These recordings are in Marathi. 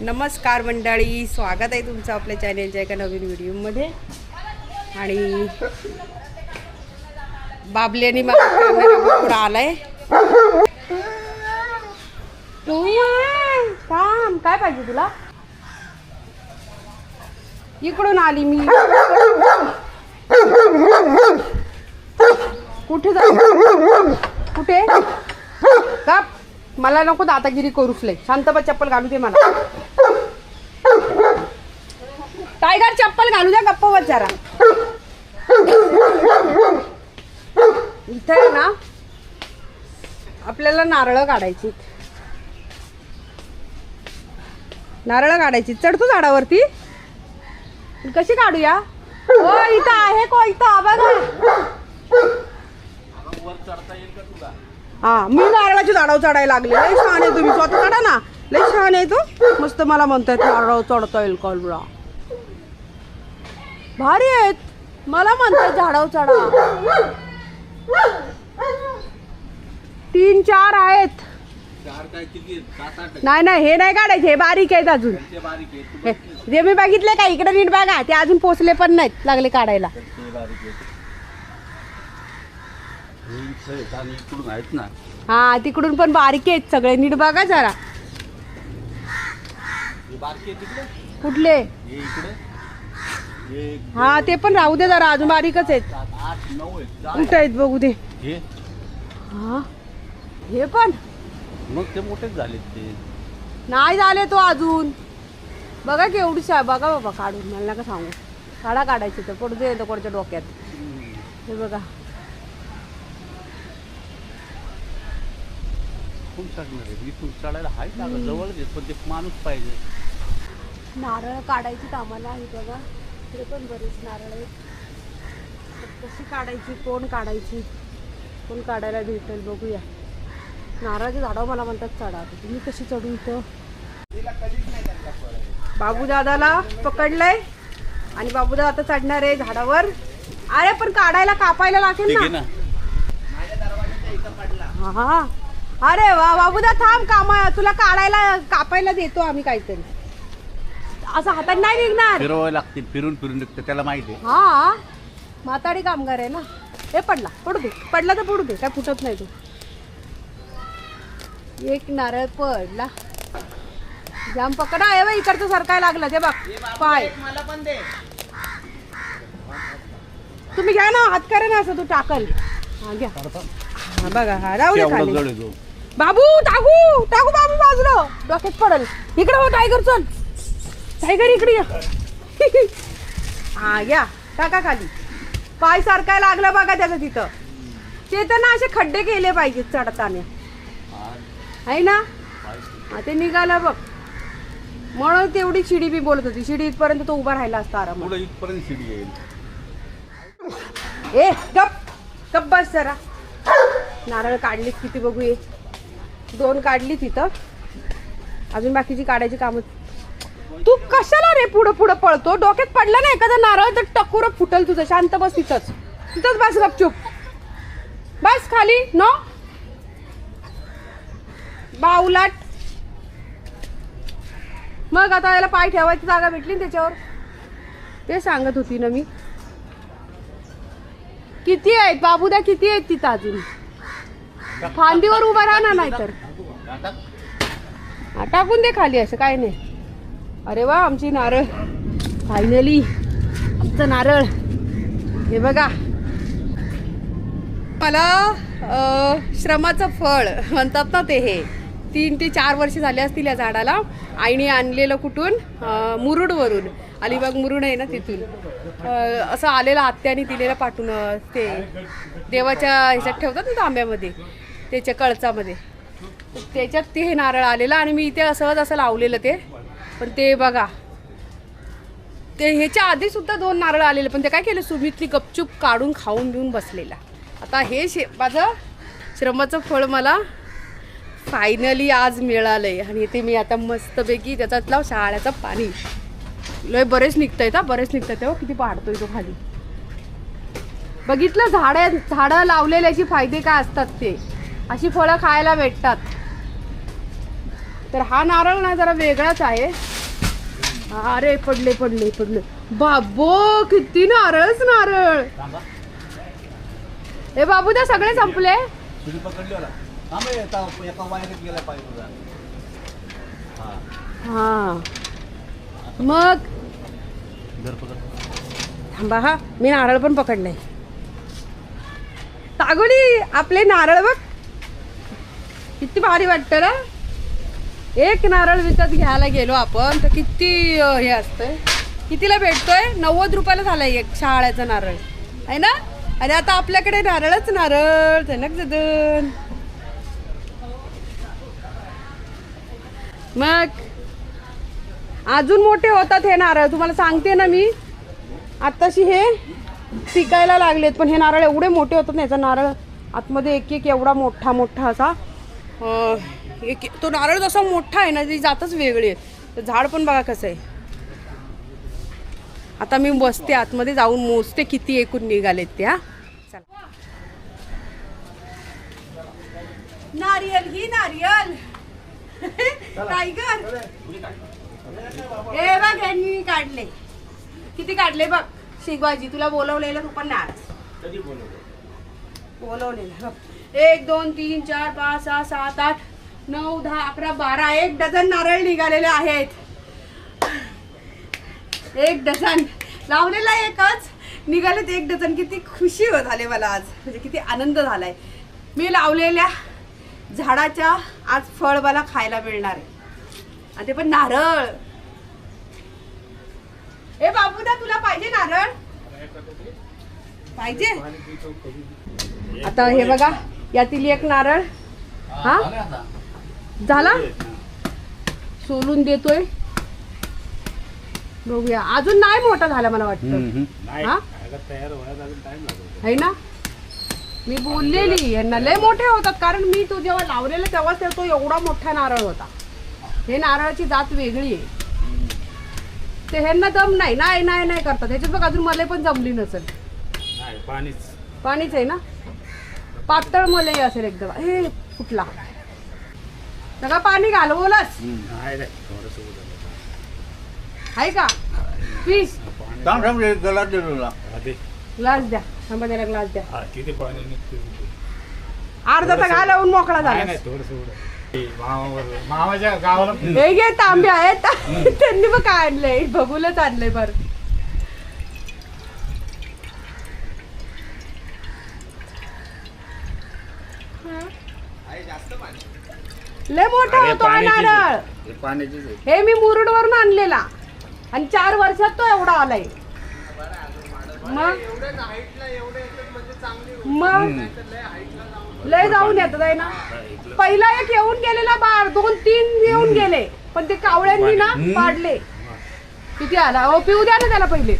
नमस्कार मंडळी स्वागत आहे तुमचं आपल्या चॅनेलच्या एका नवीन व्हिडिओमध्ये. आणि बाबल्याने मला कॅमेरा बघून आलाय? काम काय पाहिजे तुला? इकडून आली मी कुठे जा कुठे गप मला नको दादागिरी करूच लय. शांतपा चप्पल घालू दे मला. टायगर चप्पल घालू द्या गप्प जरा. इथे आहे ना आपल्याला नारळ काढायची. नारळ काढायची. चढतो झाडावरती. कशी काढूया? हो इथं आहे को इथं हा हा मी नारळाची झाडावर चढायला लागले. लय छान आहे तुम्ही. स्वतः चढा ना. लय छान आहे तू. मस्त मला म्हणतायत नारळ चढता येईल कॉलबुडा भारी आहेत. मला म्हणतात झाडावर चढा. तीन चार आहेत. नाही नाही हे नाही काढायचे. हे बारीक आहेत अजून. हे, जे मी बघितले का इकडे नीट बघा. ते अजून पोचले पण नाहीत. लागले काढायला बघ, ते बारीक आहेत. हे इथं आहेत आणि इकडून आहेत ना. हा तिकडून पण बारीक आहेत सगळे. नीट बघा जरा. कुठले? हे ते पण राहू दे जरा. अजून बारीकच आहेत. कुठे आहेत बघू दे. हे? हा पण? मग ते मोठेच झालेत ते. नाही झाले तो अजून. बघा केवढी शा बघा बाबा काढून. मला नका सांगू. काढा काढायचे तर. पडू दे कोणाच्या डोक्यात. हे बघा. खूप चढणार आहे. इथून चढायला हाय का? जवळच आहेत पण ते माणूस पाहिजे. नारळ काढायची आम्हाला आहे बघा. इकडे पण बरेच नारळ आहेत. कशी काढायची? कोण काढायची? कोण काढायला भेटेल बघूया. नारळाच्या झाडावर मला म्हणतात चढा. तुम्ही कशी चढू इथं? बाबू दादाला पकडलंय. आणि बाबू दादा आता चढणार आहे झाडावर. अरे पण काढायला कापायला लागेल ना. हा. अरे वा बाबूदा थांब कामा तुला काढायला कापायला देतो आम्ही काहीतरी. असं हातात नाही निघणार. फिरवावे लागतील फिरून फिरून निघतं त्याला माहिती आहे. हा म्हाताडी कामगार आहे ना. हे पडला पडू दे. पडला तर पडू दे काय फुटत नाही तू. एक नारळ पडला. जाम पकडा आहे बा इकडचं सरकायला लागलं ते बघ. पाय. तुम्ही घ्या ना हात करा ना असं तू टाकल. हा घ्या. हा बघा हा राहू दे खाली. जड आहे तो. बाबू टाकू टाकू बाबू बाजूला. डोक्यात पडल. इकडे हो टायगर चल. टायगर इकडे या. हा या. टाका खाली. पाय सारखाय लागला बघा त्याचं तिथं. ते तर ना असे खड्डे केले पाहिजेत चढताना. आहे ना? ते निघालं बघ. म्हणून तेवढी शिडी बी बोलत होती. शिडी इथपर्यंत तो उभा राहिला असता आरामात. पुढे इथपर्यंत शिडी येईल. ए गप. गप बस जरा. नारळ काढलीत किती बघू ये. दोन काढली तिथं. अजून बाकीची काढायची कामं. तू कशाला रे पुढं पुढं पळतो? डोक्यात पडला ना एखादा नारळ तर टकोर फुटल तुझं. शांत बस तिथंच. तिथंच बस गपचूप. बस खाली. नो? बाउलाट मग आता याला पाय ठेवायची जागा भेटली त्याच्यावर. ते सांगत होती ना मी. किती आहेत? बाबूदा किती आहेत तिथं अजून? फांदीवर उभा राहा ना नाहीतर हा, टाकून दे खाली असं काय नाही. अरे वा आमची नारळ. फायनली आमचं नारळ. हे बघा. मला श्रमाचं फळ म्हणतात ना ते हे तीन ते चार वर्ष झाले असतील या झाडाला. आईने आणलेलं कुठून? मुरुडवरून. अलिबाग मुरुड आहे ना तिथून. असं आलेलं आत्याने दिलेलं पाठवून ते देवाच्या ह्याच्यात ठेवतात ना तांब्यामध्ये. त्याच्या कळचामध्ये त्याच्यात ते हे नारळ आलेलं आणि मी इथे सहज असं लावलेलं ते. पण ते बघा. ते ह्याच्या आधी सुद्धा दोन नारळ आलेले पण ते काय केलं सुमितली गपचूप काढून खाऊन बिऊन बसलेला. आता हे शे माझं श्रमाचं फळ मला फायनली आज मिळालं आहे आणि ते मी आता मस्तपैकी त्याच्यातला शाळ्याचं पाणी. लय बरेच निघतायत हा बरेच निघतात तेव्हा हो, किती पाडतोय तो खाली. बघितलं झाडं झाडं लावलेल्याचे फायदे काय असतात ते. अशी फळं खायला भेटतात. तर हा नारळ ना जरा वेगळाच आहे. अरे पडले पडले पडले. बाबो किती नारळच नारळ. ए बाबू त्या सगळे संपले? पकडली हा हा. मग? थांबा हा. मी नारळ पण पकडलंय तागोली आपले नारळ बघ. किती भारी वाटतं ना? एक नारळ विकत घ्यायला गेलो आपण तर किती हे असतंय? कितीला भेटतोय? नव्वद रुपयाला झालाय एक शहाळ्याचा नारळ. आहे ना? आणि आता आपल्याकडे नारळच नारळ जनक जदन. मग अजून मोठे होतात हे नारळ. तुम्हाला सांगते ना मी. आत्ताशी हे पिकायला लागलेत पण हे नारळ एवढे मोठे होतात ना याचा नारळ आतमध्ये एक एक एवढा मोठा मोठा असा. एक तो नारळ जसा मोठा आहे ना ती जातच वेगळी आहे. तर झाड पण बघा कसं आहे. आता मी बसते आतमध्ये जाऊन मोजते किती एकूण निघालेत ते हा. चला. नारियल ही नारियल. टायगर. ए बघ यांनी काढले. किती काढले बघ. शिगवाजी तुला बोलवलेलं तू पण नाच कधी बोलवतो बोलवलेलं बघ. एक दोन तीन चार पाच सहा सात आठ नऊ दहा अकरा बारा एक डझन नारळ निघालेले आहेत. एक डझन. लावलेला एकच. निघालेत एक डझन. किती खुशी हो झाले मला आज. म्हणजे किती आनंद झालाय. मी लावलेल्या झाडाच्या आज फळ मला खायला मिळणार आहे. आणि ते पण नारळ. ए बाबूदा तुला पाहिजे नारळ? पाहिजे? आता हे बघा यातील एक नारळ. हा? झाला? सोलून देतोय. बघूया. अजून नाही मोठा झाला मला वाटतं. हा? है ना? मी बोललेली यांना लय मोठे होतात. कारण मी तो जेव्हा लावलेला तेव्हाच ते- तो एवढा मोठा नारळ होता. हे नारळाची जात वेगळी आहे. ते ह्यांना दम नाही. नाही नाही नाही करतात. ह्याच्यात बघ अजून मला पण जमली नसेल. पाणीच. पाणीच आहे ना? पातळ मलई असेल एकदम. हे फुटला. सगळं पाणी घालवलंच आहे का? पीस थांब थांब गलात दे तुला. ग्लास द्या. थांबा त्याला ग्लास द्या. किती पाणी निघते अर्धा तर घालवून मोकळा नाही झाला नाही थोडस मामावर मामाच्या गावाला हे घे तांबे आहेत. त्यांनी बघ काय आणलंय. बघूलच आणलंय बर. लय मोठा अरे, होतो हा पाण्याचीच नारळ. आहे. हे पाण्याचीच आहे. हे मी मुरुड वरून आणलेला. आणि चार वर्षात तो एवढा आलाय. मग? मग? लय जाऊन येतात आहे ना? पहिला एक येऊन गेलेला बार दोन तीन येऊन गेले. पण ते कावळ्यांनी ना पाडले. किती आला? ओ पिऊ द्या ना त्याला पहिले.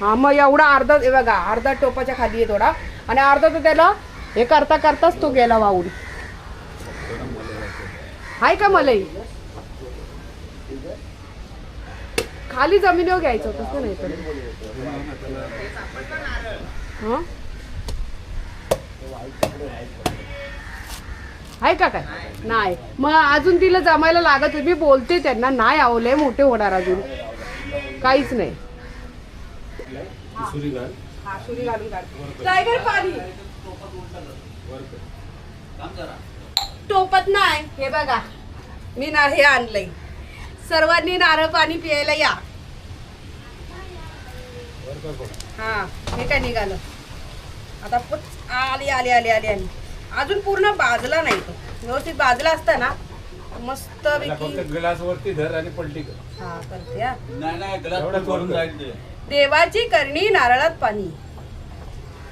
हा मग एवढा अर्धा हे बघा अर्धा टोपाच्या खाली आहे थोडा. आणि अर्धा तर त्याला हे करता करताच तो गेला वाहून. हाय का मलई? खाली जमिनीवर घ्यायचं होतं तसं नाही तर? हं? आहे का काय नाही. मग अजून तिला जमायला लागत. मी बोलते त्यांना नाही आवले मोठे होणार अजून. काहीच नाही. टायगर पाणी. टोपत नाही. हे बघा मी ना हे आणलंय. सर्वांनी नारळ पाणी प्यायला या. हा हे काय निघालं? आता आली आली आली आली आली. अजून पूर्ण बाजला नाही तो. व्यवस्थित बाजला असता ना मस्त ग्लास वरती धर आणि पलटी कर. हा करते हा. देवाची करणी नारळात पाणी.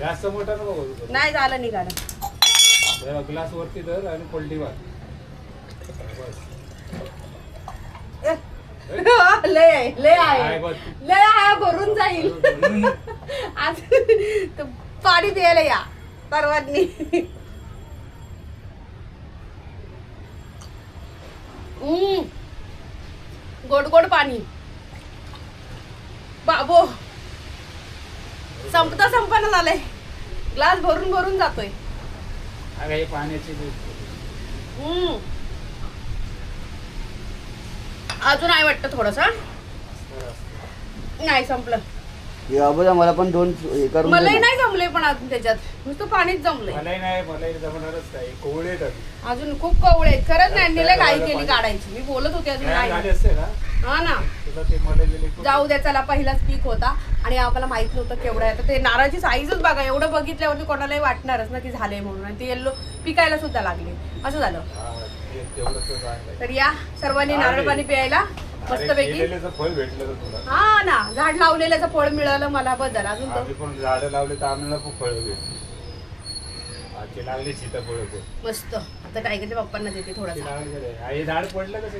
जास्त मोठा. नाही झालं निघालं. त्याला ग्लास वरती धर आणि पलटी मार. लय आहे, लय आहे. लय आहे भरून जाईल आज तर पाणी प्यायला या हम्म. गोड गोड पाणी बाबो संपता संपना झालंय ग्लास भरून भरून जातोय अगं हे पाण्याची. हम्म. अजून आहे वाटतं थोडस नाही संपलं. हे मला पण दोन हे करून दे मलाही ना. नाही जमले पण अजून त्याच्यात. नुसतं पाणीच जमलंय. मलाही नाही मलाही जमणारच नाही. कोवळे येतात अजून. खूप कवळे आहेत. खरंच नाही घाई केली काढायची मी बोलत होते अजून तयार नाही. झाले असते ना? हा ना. जाऊ द्या चला पहिलाच पीक होता. आणि आम्हाला माहीत नव्हतं केवढं आहे. तर ते नारळाची साईजच बघा एवढं बघितल्यावरती कोणालाही वाटणारच ना की झाले म्हणून. आणि ते येल्लो पिकायला सुद्धा लागले. असं झालं. तर या सर्वांनी नारळ पाणी प्यायला. मस्तपैकी हा ना. झाड लावलेल्याचं फळ मिळालं मला. बदल अजून झाडं लावले तर आम्हाला खूप फळं लागले सीताफळ मस्त. आता टायगरच्या पप्पांना देते हे झाड पडलं कसं